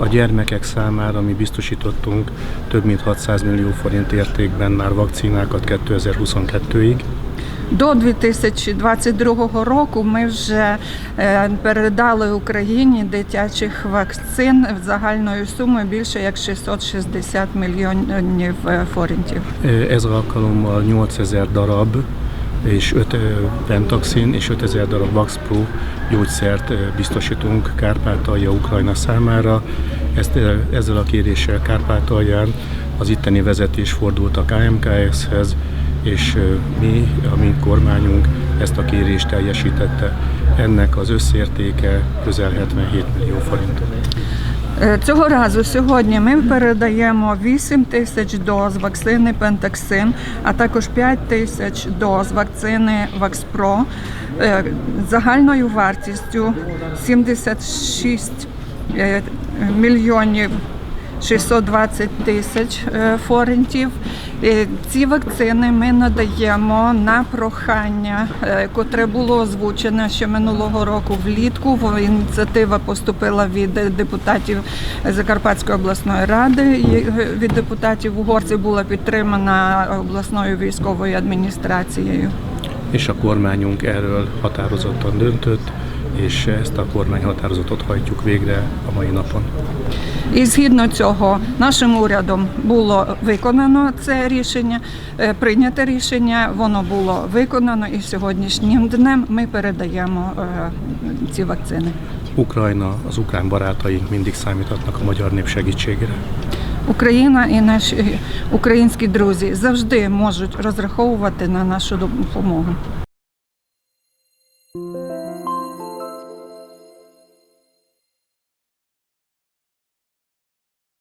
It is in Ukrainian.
A gyermekek számára mi biztosítottunk több mint 600 millió forint értékben már vakcinákat 2022-ig. До 2022 року ми вже е, передали Україні дитячих вакцин загальною сумою більше як 660 мільйонів е, форінтів. Ez alkalommal 8000 darab és 5 ö, Pentaxin és 5000 darab Vaxpro gyógyszert biztosítunk Kárpátalja, Ukrajna számára. Ezt, ezzel a kéréssel Kárpátalján az itteni vezetés fordult a KMKS-hez, és mi, a mi kormányunk ezt a kérést teljesítette. Ennek az összértéke közel 77 millió forint. Е, Цього разу сьогодні ми передаємо 8 тисяч доз вакцини Пентаксин, а також 5 тисяч доз вакцини Вакспро е, загальною вартістю 76 е, мільйонів 620 тисяч е, форентів. Е, Ці вакцини ми надаємо на прохання, е, котре було озвучене ще минулого року влітку. Ініціатива поступила від депутатів Закарпатської обласної ради від депутатів угорців була підтримана обласною військовою адміністрацією. És a kormányunk erről határozottan döntött, és ezt a kormányhatározatot hajtjuk végre a mai napon. І згідно цього нашим урядом було виконано це рішення, е, прийняте рішення, воно було виконано, і сьогоднішнім днем ми передаємо е, ці вакцини. Ukrajna, az ukrán barátaink mindig számíthatnak a magyar nép segítségére. Україна і наші українські друзі завжди можуть розраховувати на нашу допомогу.